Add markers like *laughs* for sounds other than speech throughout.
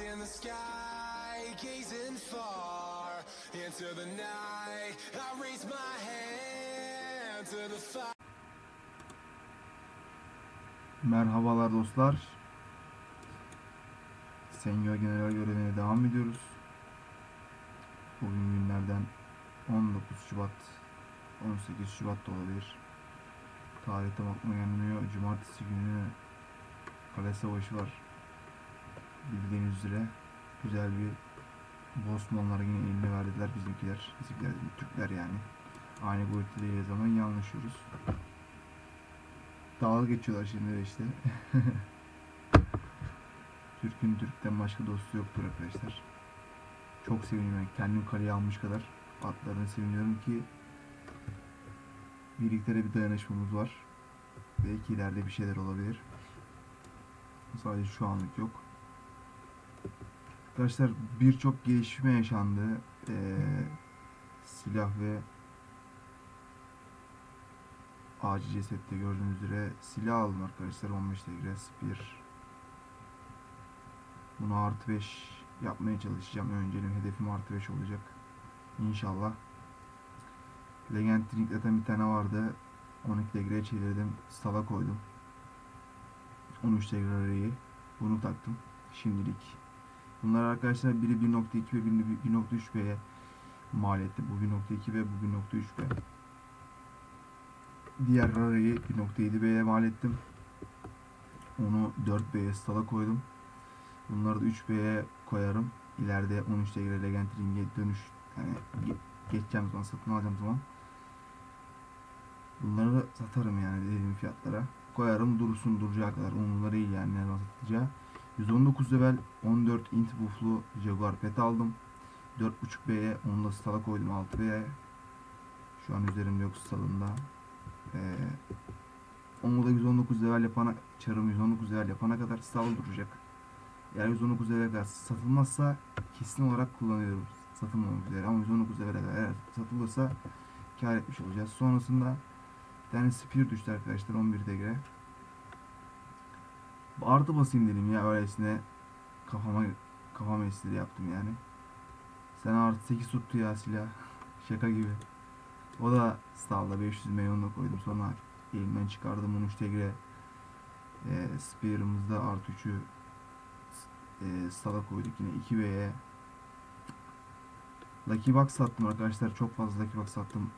in the sky, gazing far into the night. I raise my hand to the fire. Merhabalar dostlar. Senior General görevine devam ediyoruz. Bugün günlerden 19 Şubat, 18 Şubat da olabilir. Tarihte bakma gelmiyor. Cumartesi günü kale savaşı var. Bildiğiniz üzere güzel bir Bosmanlara yine eline verdiler bizimkiler. Bizimkiler Türkler yani. Aynı boyutta değiliz ama iyi anlaşıyoruz. Dalga geçiyorlar şimdi işte. *laughs* Türk'ün Türk'ten başka dostu yoktur arkadaşlar. Çok seviniyorum. Kendim kaleye almış kadar atlarını seviniyorum ki birlikte bir dayanışmamız var. Belki ileride bir şeyler olabilir. Sadece şu anlık yok. Arkadaşlar birçok gelişme yaşandı. Ee, silah ve Ağacı cesette gördüğünüz üzere silah aldım arkadaşlar 15 degree spear. Bunu artı 5 yapmaya çalışacağım. Önceliğim hedefim artı 5 olacak. İnşallah. Legend Drink zaten bir tane vardı. 12 degree çevirdim. Stala koydum. 13 degree arayı. Bunu taktım. Şimdilik. Bunlar arkadaşlar biri 1.2 ve biri 1.3B'ye mal etti. Bu 1.2 ve bu 1.3B. Diğer rarayı 1.7B'ye mal ettim. Onu 4B'ye stala koydum. Bunları da 3B'ye koyarım. İleride 13 degree Legend Ring'e dönüş yani ge- geçeceğim zaman satın alacağım zaman bunları satarım yani dediğim fiyatlara. Koyarım dursun duracağı kadar. Onları iyi yani ne zaman satacağı. 119 level 14 int bufflu Jaguar pet aldım. 4.5B'ye onu da stala koydum 6B'ye. Şu an üzerimde yok stalında. Ee, onu da 119 level yapana çarım 119 level yapana kadar stal duracak. Eğer 119 level kadar satılmazsa kesin olarak kullanıyorum. Satılmamak üzere ama 119 level kadar eğer satılırsa kar etmiş olacağız. Sonrasında bir tane spear düştü arkadaşlar 11 degre. Artı basayım dedim ya öylesine kafama kafama espri yaptım yani. Sen artı 8 tuttu ya silah. *laughs* Şaka gibi. O da stall'da 500 milyonla koydum. Sonra elimden çıkardım 13 tegre e, spear'ımızda artı 3'ü e, stall'a koyduk yine 2B'ye Lucky Box sattım arkadaşlar. Çok fazla Lucky Box sattım.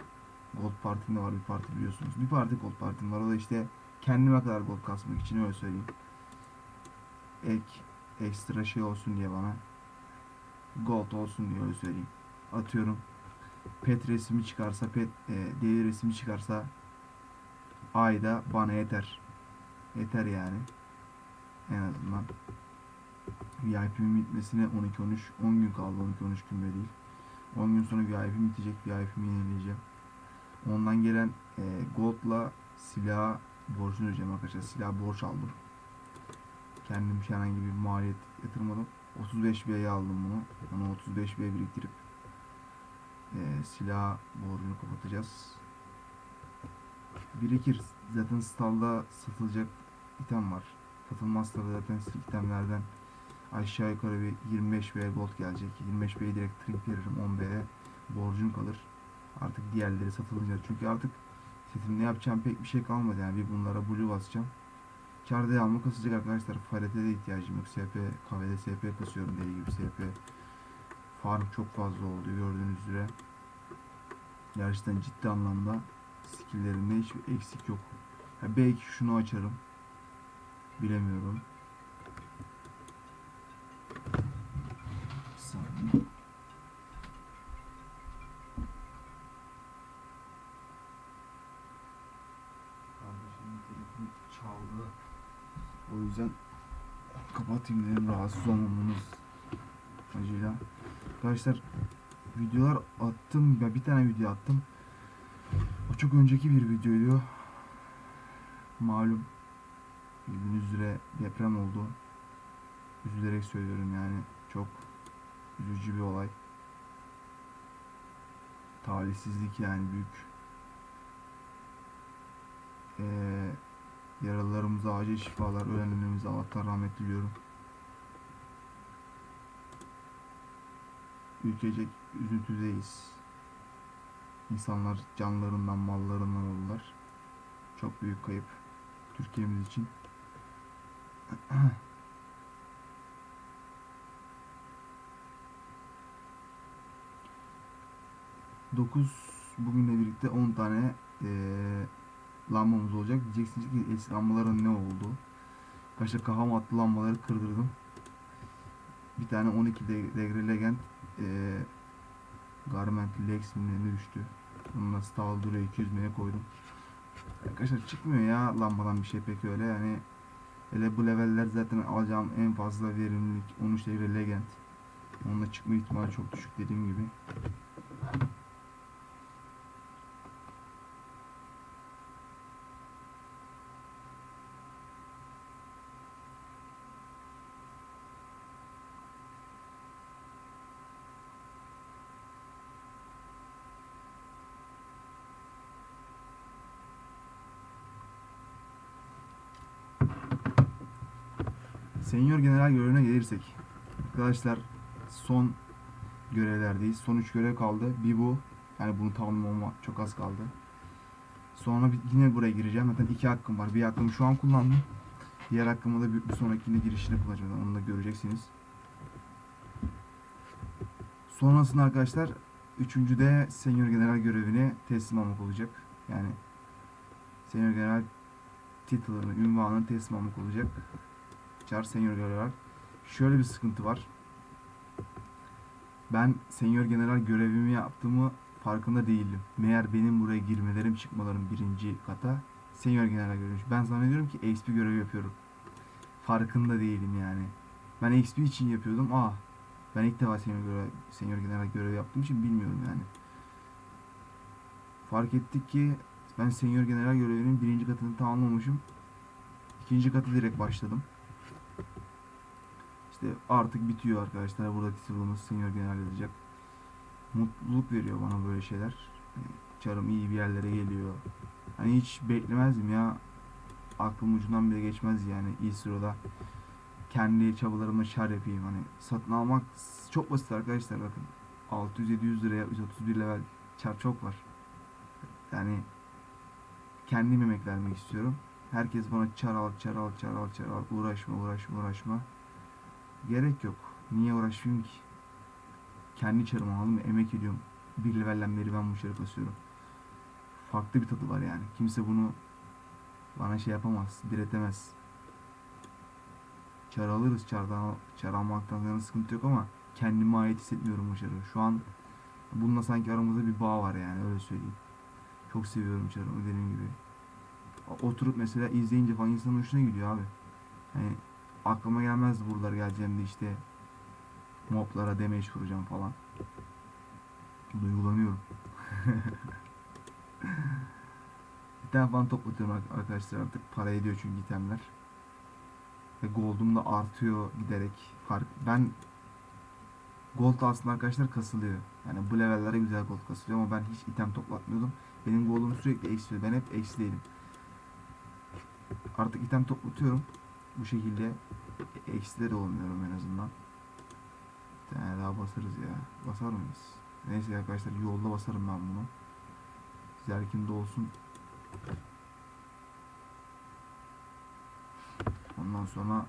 Gold Party'mde var bir parti biliyorsunuz. Bir parti Gold Party'm var. O da işte kendime kadar gold kasmak için öyle söyleyeyim. Ek ekstra şey olsun diye bana gold olsun diye öyle söyleyeyim. Atıyorum pet resmi çıkarsa pet e, deli resmi çıkarsa ayda bana yeter. Yeter yani. En azından. VIP'min bitmesine 12-13 10 gün kaldı 12-13 gün bile değil. 10 gün sonra VIP'm bitecek. VIP'mi yenileyeceğim. Ondan gelen e, Gold'la silah borcunu ödeyeceğim arkadaşlar. Silah borç aldım. Kendim herhangi bir maliyet yatırmadım. 35 B'ye aldım bunu. Onu 35 B biriktirip e, silah borcunu kapatacağız. Birikir. Zaten stalda satılacak item var. Satılmazsa da zaten itemlerden aşağı yukarı bir 25 B gold gelecek. 25 B'ye direkt trink veririm. 10 B'ye borcum kalır. Artık diğerleri satılınca. Çünkü artık setimde yapacağım pek bir şey kalmadı. Yani bir bunlara blue basacağım. Kar devamlı kasacak arkadaşlar. Falete de ihtiyacım yok. SP, KV'de SP kasıyorum deli gibi SP. Farm çok fazla oldu gördüğünüz üzere. Gerçekten ciddi anlamda skilllerimde hiçbir eksik yok. Ha, belki şunu açarım. Bilemiyorum. Bir saniye. Yüzden kapatayım dedim rahatsız olmamamız acıyla. Arkadaşlar videolar attım ya bir tane video attım. O çok önceki bir videoydu. Malum bildiğiniz üzere deprem oldu. Üzülerek söylüyorum yani çok üzücü bir olay. Talihsizlik yani büyük. Yaralılarımıza acil şifalar, ölenlerimize Allah'tan rahmet diliyorum. ülkecek üzüntüdeyiz. İnsanlar canlarından, mallarından oldular. Çok büyük kayıp Türkiye'miz için. *clears throat* 9 bugünle birlikte 10 tane eee lambamız olacak. Diyeceksiniz ki eski lambaların ne oldu? Kaşa kafam attı lambaları kırdırdım. Bir tane 12 de- degre legend eee Garment Lex mi düştü. Bununla Staldur'a 200 meye koydum. Arkadaşlar çıkmıyor ya lambadan bir şey pek öyle yani. Hele bu leveller zaten alacağım en fazla verimlilik 13 devre legend. Onunla çıkma ihtimali çok düşük dediğim gibi. Senior General görevine gelirsek. Arkadaşlar son görevlerdeyiz. Son 3 görev kaldı. Bir bu. Yani bunu tamamlamama çok az kaldı. Sonra yine buraya gireceğim. Zaten iki hakkım var. Bir hakkımı şu an kullandım. Diğer hakkımı da bir, bir sonrakinde girişini kullanacağım. Onu da göreceksiniz. Sonrasında arkadaşlar üçüncü de Senior General görevini teslim almak olacak. Yani Senior General title'ını, ünvanını teslim almak olacak. Char Senior General. Şöyle bir sıkıntı var. Ben Senior General görevimi yaptığımı farkında değildim. Meğer benim buraya girmelerim çıkmalarım birinci kata Senior General göreviymiş. Ben zannediyorum ki XP görevi yapıyorum. Farkında değilim yani. Ben XP için yapıyordum. Aa ben ilk defa Senior, görev, Senior General görevi yaptığım için bilmiyorum yani. Fark ettik ki ben Senior General görevinin birinci katını tamamlamışım. İkinci katı direkt başladım. İşte artık bitiyor arkadaşlar. Burada title'ımız Senior General yazacak. Mutluluk veriyor bana böyle şeyler. Çarım iyi bir yerlere geliyor. Hani hiç beklemezdim ya. Aklım ucundan bile geçmez yani İsro'da. Kendi çabalarımla çar yapayım. Hani satın almak çok basit arkadaşlar bakın. 600-700 liraya 131 level çar çok var. Yani kendim emek vermek istiyorum. Herkes bana çar al, çar al, çar al, çar al. Uğraşma, uğraşma, uğraşma. Gerek yok. Niye uğraşayım ki? Kendi çarımı aldım, emek ediyorum. Bir levelden beri ben bu çarı kasıyorum. Farklı bir tadı var yani. Kimse bunu bana şey yapamaz, diretemez. Çar alırız, çardan, çar almaktan yana sıkıntı yok ama kendime ait hissetmiyorum bu çarı. Şu an bununla sanki aramızda bir bağ var yani öyle söyleyeyim. Çok seviyorum çarımı dediğim gibi. Oturup mesela izleyince falan insanın hoşuna gidiyor abi. Hani aklıma gelmezdi buralar geleceğimde işte moblara damage vuracağım falan. Duygulanıyorum. *laughs* Tane falan toplatıyorum ar- arkadaşlar artık para ediyor çünkü itemler. Ve gold'um da artıyor giderek. Fark ben gold aslında arkadaşlar kasılıyor. Yani bu levellere güzel gold kasılıyor ama ben hiç item toplatmıyordum. Benim gold'um sürekli eksiliyor. Ben hep eksileydim. Artık item toplatıyorum. Bu şekilde eksileri olmuyorum en azından. Bir tane daha basarız ya. Basar mıyız? Neyse arkadaşlar yolda basarım ben bunu. Zerkinde olsun. Ondan sonra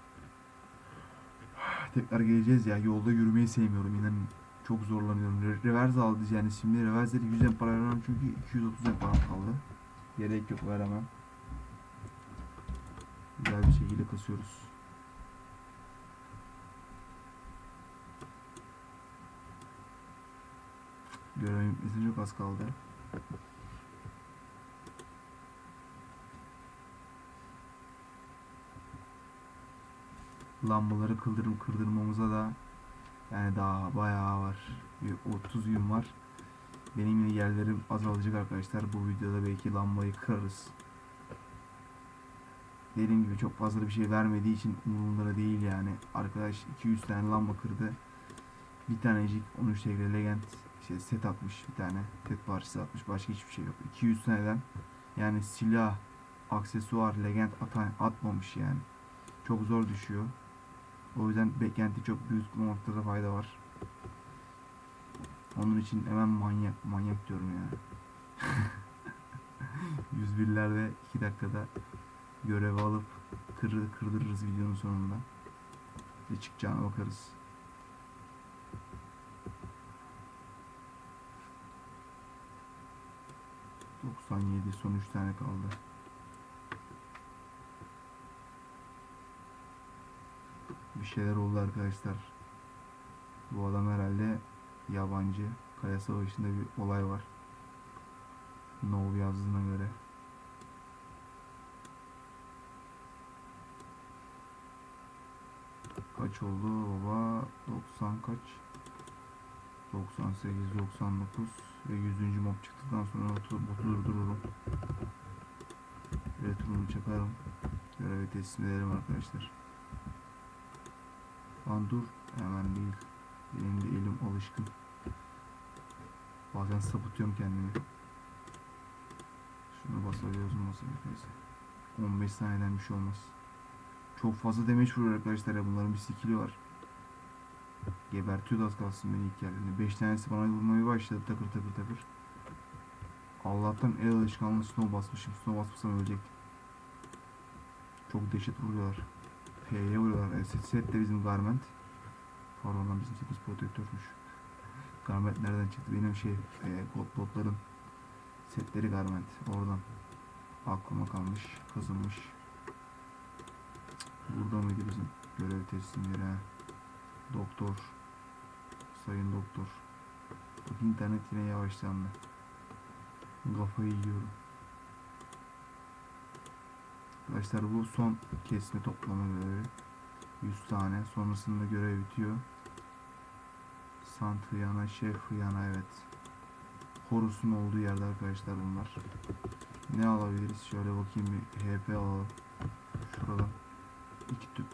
*sighs* tekrar geleceğiz ya. Yolda yürümeyi sevmiyorum inanın. Çok zorlanıyorum. Re reverse aldı yani şimdi reverse'leri 100 en para çünkü 230 en param kaldı. Gerek yok veremem. Şekilde kasıyoruz. Görevim bitmesine çok az kaldı. Lambaları kıldırım kırdırmamıza da yani daha bayağı var. Bir 30 gün var. Benim yerlerim azalacak arkadaşlar. Bu videoda belki lambayı kırarız. Dediğim gibi çok fazla bir şey vermediği için umurumda değil yani. Arkadaş 200 tane lamba kırdı. Bir tanecik 13 tegre legend şey set atmış bir tane. Tek parçası atmış. Başka hiçbir şey yok. 200 taneden yani silah, aksesuar, legend atan, atmamış yani. Çok zor düşüyor. O yüzden beklenti çok büyük tutmamakta da fayda var. Onun için hemen manyak manyak diyorum ya. 101'lerde 2 dakikada görevi alıp kırır, kırdırırız videonun sonunda. Ne çıkacağına bakarız. ...97 son 3 tane kaldı. Bir şeyler oldu arkadaşlar. Bu adam herhalde yabancı. Kaya Savaşı'nda bir olay var. Nov yazdığına göre. Kaç oldu baba? 90 kaç? 98, 99 ve 100. mob çıktıktan sonra botu, durdururum. Retro'nu çakarım. Görevi teslim ederim arkadaşlar. Lan dur. Hemen değil. Benim de elim alışkın. Bazen sapıtıyorum kendimi. Şunu basabiliyoruz mu basabiliyoruz neyse. 15 saniyeden bir şey olmaz. Çok fazla demeç vuruyor arkadaşlar ya bunların bir skill'i var. Gebertiyordu az kalsın beni ilk geldiğinde. 5 tanesi bana vurmaya başladı takır takır takır. Allah'tan el alışkanlığı snow basmışım. Snow basmasam ölecektim. Çok dehşet vuruyorlar. P'ye vuruyorlar. E, set, set de bizim garment. Pardon bizim setimiz protektörmüş. Garment nereden çıktı? Benim şey e, bot botların setleri garment. Oradan aklıma kalmış. Kazınmış. Burada mıydı bizim görev teslimleri? Doktor. Sayın doktor. Bak internet yine yavaşlandı. Kafayı yiyorum. Arkadaşlar bu son kesme toplama görevi. 100 tane. Sonrasında görev bitiyor. Sant hıyana, şef hıyana evet. Horus'un olduğu yerde arkadaşlar bunlar. Ne alabiliriz? Şöyle bakayım bir HP alalım. Şuradan iki tüp.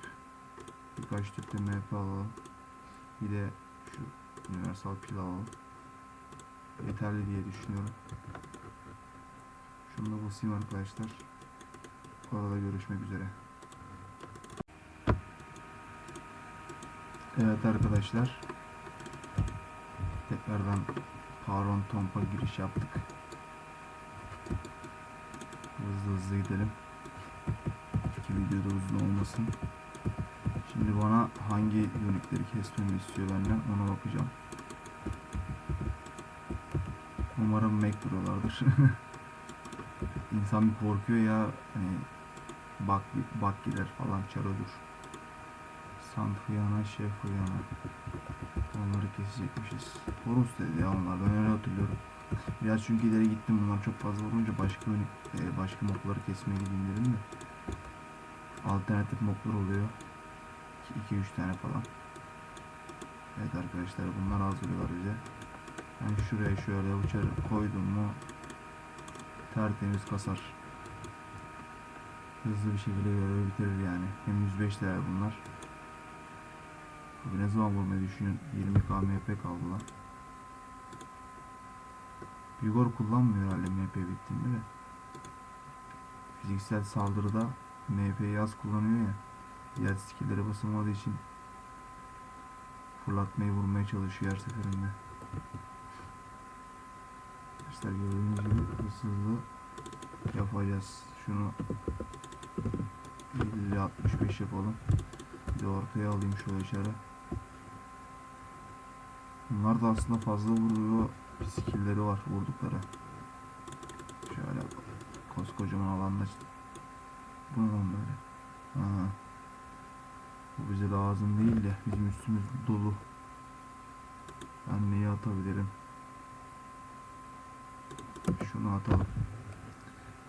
Birkaç tüp de MP alalım. Bir de şu universal pil alalım. Yeterli diye düşünüyorum. Şunu da basayım arkadaşlar. Orada görüşmek üzere. Evet arkadaşlar. Tekrardan Paron Tomp'a giriş yaptık. Hızlı hızlı gidelim. Videoda uzun olmasın. Şimdi bana hangi unitleri kesmemi istiyor benden ona bakacağım. Umarım Mac buralardır. *laughs* İnsan bir korkuyor ya hani bak bak gider falan çarodur. Sant hıyana, şef hıyana. Onları kesecekmişiz. Horus dedi ya onlar ben öyle hatırlıyorum. Biraz çünkü ileri gittim bunlar çok fazla vurunca başka e, başka mobları kesmeye gideyim dedim de. Alternatif moblar oluyor. 2-3 tane falan. Evet arkadaşlar bunlar hazırlıyorlar bize. Ben şuraya şöyle uçarı koydum mu tertemiz kasar. Hızlı bir şekilde görevi bitirir yani. Hem 105 değer bunlar. Bugün ne zaman vurmayı düşünün? 20 KMP kaldı lan. Vigor kullanmıyor herhalde MP bittiğinde de. Fiziksel saldırıda MP'yi az kullanıyor ya. Diğer skill'lere basılmadığı için fırlatmayı vurmaya çalışıyor her seferinde. Arkadaşlar gördüğünüz gibi hızlı yapacağız. Şunu 50-65 yapalım. Bir de ortaya alayım şöyle içeri. Bunlar da aslında fazla vuruyor. Skill'leri var vurdukları. Şöyle koskocaman alanda bu ne lan böyle? Ha. Bu bize lazım değil de bizim üstümüz dolu. Ben neyi atabilirim? Şunu atalım.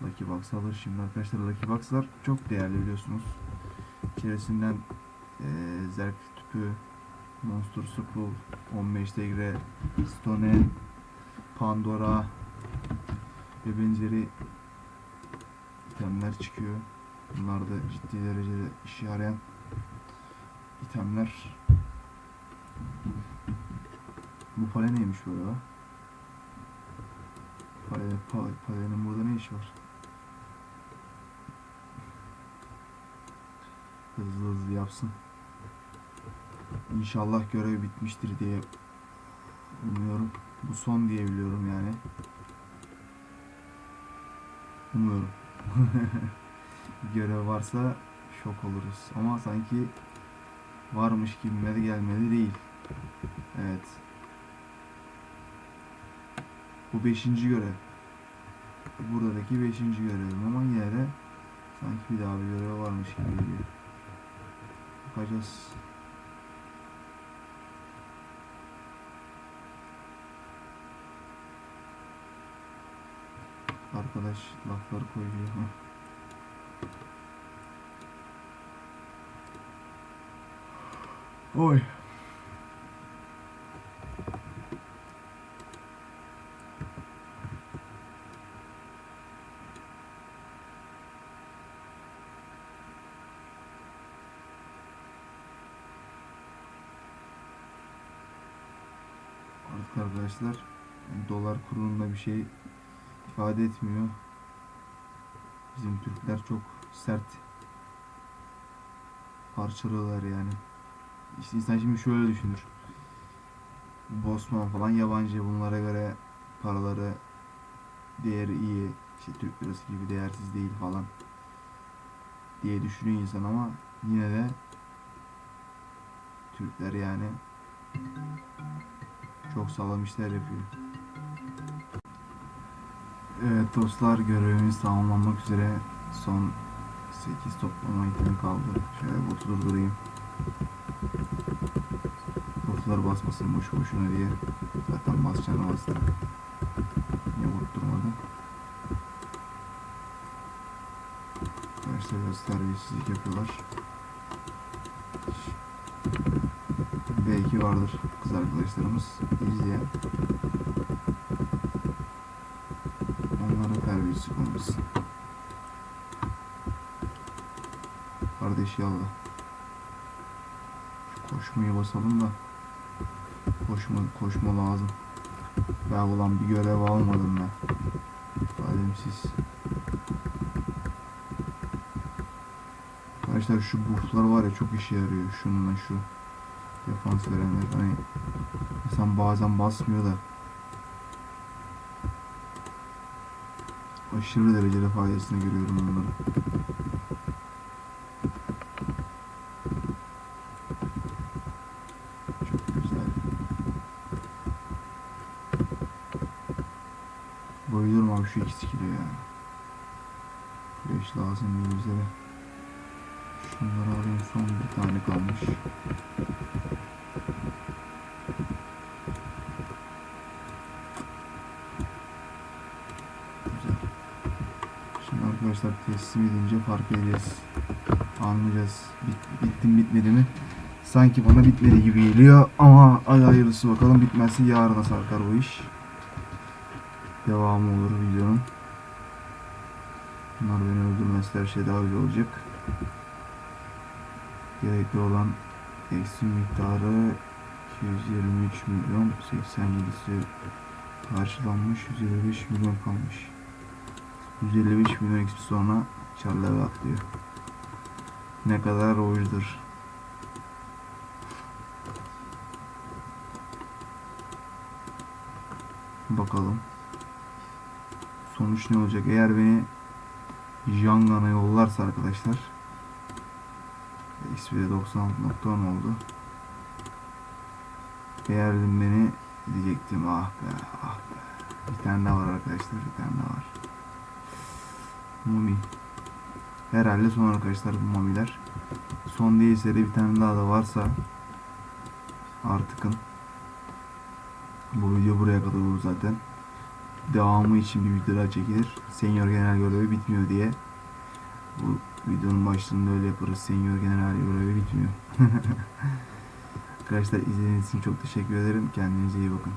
Lucky Box alır şimdi arkadaşlar. Lucky Box'lar çok değerli biliyorsunuz. İçerisinden eee Zerk tüpü, Monster Scroll, 15 degre, Stone, Pandora ve benzeri itemler çıkıyor. Bunlar da ciddi derecede işe yarayan itemler. Bu pale neymiş böyle ha? Pale, pale, palenin burada ne işi var? Hızlı hızlı yapsın. İnşallah görev bitmiştir diye umuyorum. Bu son diye biliyorum yani. Umuyorum. *laughs* Bir görev varsa şok oluruz. Ama sanki varmış gibime de gelmedi değil. Evet. Bu beşinci görev. Buradaki beşinci görevim ama yine de sanki bir daha bir görev varmış gibi geliyor. Bakacağız. Arkadaş lafları koyuyor. Oy. Artık arkadaşlar dolar kurunda bir şey ifade etmiyor. Bizim Türkler çok sert parçalıyorlar yani. İşte insan şimdi şöyle düşünür. Bosman falan yabancı bunlara göre paraları değeri iyi. İşte Türk lirası gibi değersiz değil falan diye düşünüyor insan ama yine de Türkler yani çok sağlam işler yapıyor. Evet dostlar görevimiz tamamlanmak üzere. Son 8 toplama itemi kaldı. Şöyle botu durdurayım. Botlar basmasın boşu boşuna diye. Zaten basacağını bastı. Niye bot durmadı? Biraz terbiyesizlik yapıyorlar. Belki vardır kız arkadaşlarımız izleyen. Onlara terbiyesizlik olmasın. Kardeş yallah. Koşmayı basalım da. Koşma, koşma lazım. Ben ulan bir görev almadım ben. Alemsiz. Arkadaşlar şu bufflar var ya çok işe yarıyor. Şununla şu. Defans verenler. Hani insan bazen basmıyor da. Aşırı derecede faydasını görüyorum onları. Çok güzel. Bayılıyorum abi şu iki skill'e ya. Flash lazım değil bize. Şunları alayım son bir tane kalmış. Güzel. Şimdi arkadaşlar teslim edince fark edeceğiz. Anlayacağız. Bit, bittim bitmedi mi? Sanki bana bitmedi gibi geliyor ama ay hayırlısı bakalım bitmezse yarına sarkar bu iş. Devamı olur videonun. Bunlar beni öldürmezse her şey daha güzel olacak. Gerekli olan eksi miktarı 223 milyon 87'si karşılanmış 155 milyon kalmış. 155 milyon eksi sonra çarlara atlıyor. Ne kadar oyuncudur. Bakalım. Sonuç ne olacak? Eğer beni Jangan'a yollarsa arkadaşlar XP de 96.10 oldu. Beğerdim beni diyecektim. Ah be ah be. Bir tane daha var arkadaşlar. Bir tane daha var. Mumi. Herhalde son arkadaşlar bu mumiler. Son değilse de bir tane daha da varsa artıkın. Bu video buraya kadar olur zaten. Devamı için bir video daha çekilir. Senior genel görevi bitmiyor diye. Bu videonun başlığında öyle yaparız. Senior genel görevi bitmiyor. *laughs* Arkadaşlar izlediğiniz için çok teşekkür ederim. Kendinize iyi bakın.